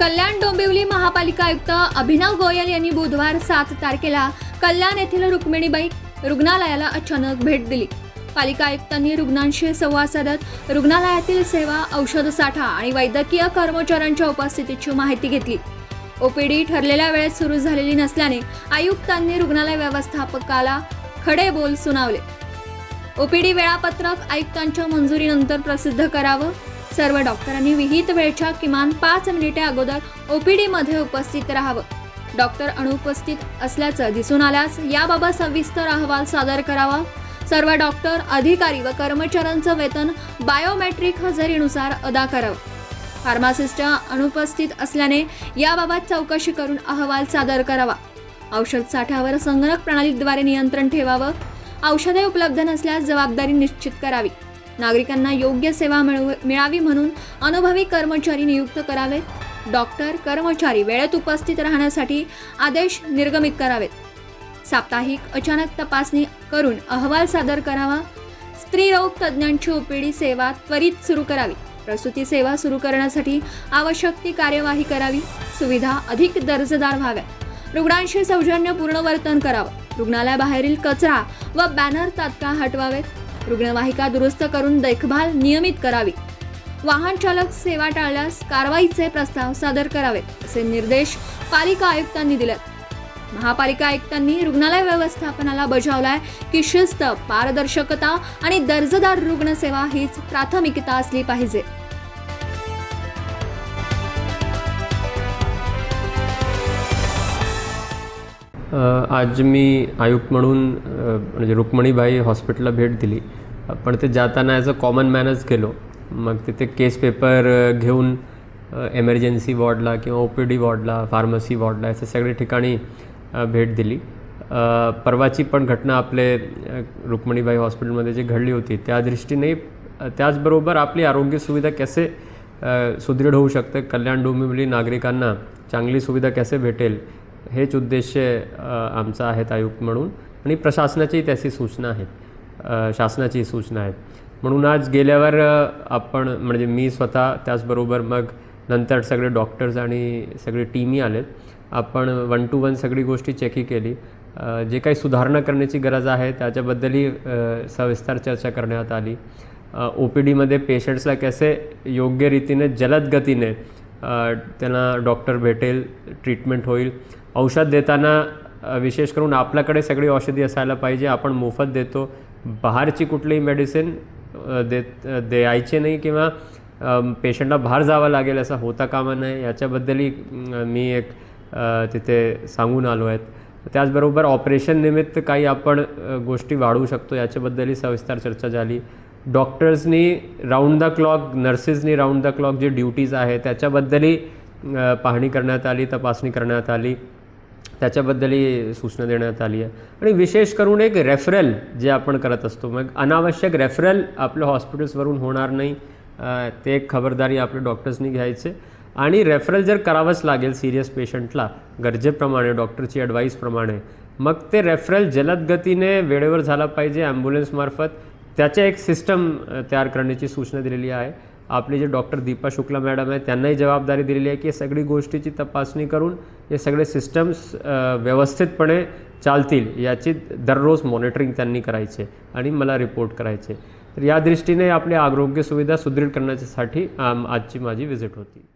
कल्याण डोंबिवली महापालिका आयुक्त अभिनव गोयल यांनी बुधवार सात तारखेला कल्याण येथील रुक्मिणीबाई रुग्णालयाला अचानक भेट दिली. पालिका आयुक्तांनी रुग्णांशी संवाद साधत रुग्णालयातील सेवा औषध साठा आणि वैद्यकीय कर्मचाऱ्यांच्या उपस्थितीची माहिती घेतली. ओपीडी ठरलेल्या वेळेत सुरू झालेली नसल्याने आयुक्तांनी रुग्णालय व्यवस्थापकाला खडे बोल सुनावले. ओपीडी वेळापत्रक आयुक्तांच्या मंजुरीनंतर प्रसिद्ध करावं सर्व डॉक्टरांनी विहित वेळच्या किमान पाच मिनिटे अगोदर ओपीडीमध्ये उपस्थित राहावं. डॉक्टर अनुपस्थित असल्याचं दिसून आल्यास याबाबत सविस्तर अहवाल सादर करावा. सर्व डॉक्टर अधिकारी व कर्मचाऱ्यांचं वेतन बायोमेट्रिक हजेरीनुसार अदा करावं. फार्मासिस्ट अनुपस्थित असल्याने याबाबत चौकशी करून अहवाल सादर करावा. औषध साठ्यावर संगणक प्रणालीद्वारे नियंत्रण ठेवावं. औषधे उपलब्ध नसल्यास जबाबदारी निश्चित करावी. नागरिकांना योग्य सेवा मिळव मिळावी म्हणून अनुभवी कर्मचारी नियुक्त करावेत. डॉक्टर कर्मचारी वेळेत उपस्थित राहण्यासाठी आदेश निर्गमित करावेत. साप्ताहिक अचानक तपासणी करून अहवाल सादर करावा. स्त्रीरोग तज्ज्ञांची ओपीडी सेवा त्वरित सुरू करावी. प्रसूती सेवा सुरू करण्यासाठी आवश्यक ती कार्यवाही करावी. सुविधा अधिक दर्जेदार व्हाव्या रुग्णांशी सौजन्यपूर्ण वर्तन करावं. रुग्णालयाबाहेरील कचरा व बॅनर तात्काळ हटवावेत. रुग्णवाहिका दुरुस्त करून देखभाल नियमित करावी. वाहन चालक सेवा टाळल्यास कारवाईचे प्रस्ताव सादर करावेत असे निर्देश पालिका आयुक्तांनी दिलेत. महापालिका आयुक्तांनी रुग्णालय व्यवस्थापनाला बजावलाय की शिस्त पारदर्शकता आणि दर्जेदार रुग्णसेवा हीच प्राथमिकता असली पाहिजे. आज मी आयुक्त म्हणून म्हणजे रुक्मणीबाई हॉस्पिटलला भेट दिली. पण ते जाताना ॲज अ कॉमन मॅनच गेलो. मग तिथे केस पेपर घेऊन एमर्जन्सी वॉर्डला किंवा ओ पी डी वॉर्डला फार्मसी वॉर्डला अशा सगळ्या ठिकाणी भेट दिली. परवाची पण घटना आपले रुक्मणीबाई हॉस्पिटलमध्ये जी घडली होती त्या दृष्टीने त्याचबरोबर आपली आरोग्य सुविधा कसे सुदृढ होऊ शकते कल्याण डोंबिवली नागरिकांना चांगली सुविधा कसे भेटेल हेच उद्देश आमचं आमचा आहेत आयुक्त म्हणून. आणि प्रशासनाची त्याची सूचना आहेत. शासनाची सूचना आहेत. म्हणून आज गेल्यावर आपण म्हणजे मी स्वतः त्याचबरोबर मग नंतर सगळे डॉक्टर्स आणि सगळे टीमही आलेत. आपण वन टू वन सगळी गोष्टी चेकही केली. जे काही सुधारणा करण्याची गरज आहे त्याच्याबद्दलही सविस्तर चर्चा करण्यात आली. ओ पी डीमध्ये पेशंट्सला कसे योग्य रीतीने जलद गतीने त्यांना डॉक्टर भेटेल ट्रीटमेंट होईल. औषध देताना विशेष करून आपल्याकडे सगळी औषधी असायला पाहिजे. आपण मोफत देतो. बाहेरची कुठलीही मेडिसिन देत द्यायची नाही किंवा पेशंटला बाहेर जावं लागेल असं होता कामा नये. याच्याबद्दलही मी एक तिथे सांगून आलो आहेत त्याचबरोबर ऑपरेशन निमित्त काही आपण गोष्टी वाढवू शकतो. याच्याबद्दलही सविस्तर चर्चा झाली. डॉक्टर्सनी राऊंड द क्लॉक नर्सेसनी राऊंड द क्लॉक जे ड्युटीज आहे त्याच्याबद्दलही पाहणी करण्यात आली तपासणी करण्यात आली. त्याच्याबद्दलही सूचना देण्यात आली आहे. आणि विशेष करून एक रेफरल जे आपण करत असतो. मग अनावश्यक रेफरल आपल्या हॉस्पिटल्सवरून होणार नाही. ते एक खबरदारी आपल्या डॉक्टर्सनी घ्यायचे. आणि रेफरल जर करावंच लागेल सिरियस पेशंटला गरजेप्रमाणे डॉक्टरची ॲडवाईसप्रमाणे मग ते रेफरल जलद गतीने वेळेवर झाला पाहिजे ॲम्ब्युलन्समार्फत त्याच्या एक सिस्टम तयार करण्याची सूचना दिलेली आहे. आपले जे डॉक्टर दीपा शुक्ला मॅडम आहे त्यांनाही जबाबदारी दिलेली आहे की सगळी गोष्टीची तपासणी करून हे सगळे सिस्टम्स व्यवस्थितपणे चालतील याची दररोज मॉनिटरिंग त्यांनी करायचे आणि मला रिपोर्ट करायचे. तर या दृष्टीने आपली आरोग्य सुविधा सुदृढ करण्यासाठी आजची माझी व्हिजिट होती.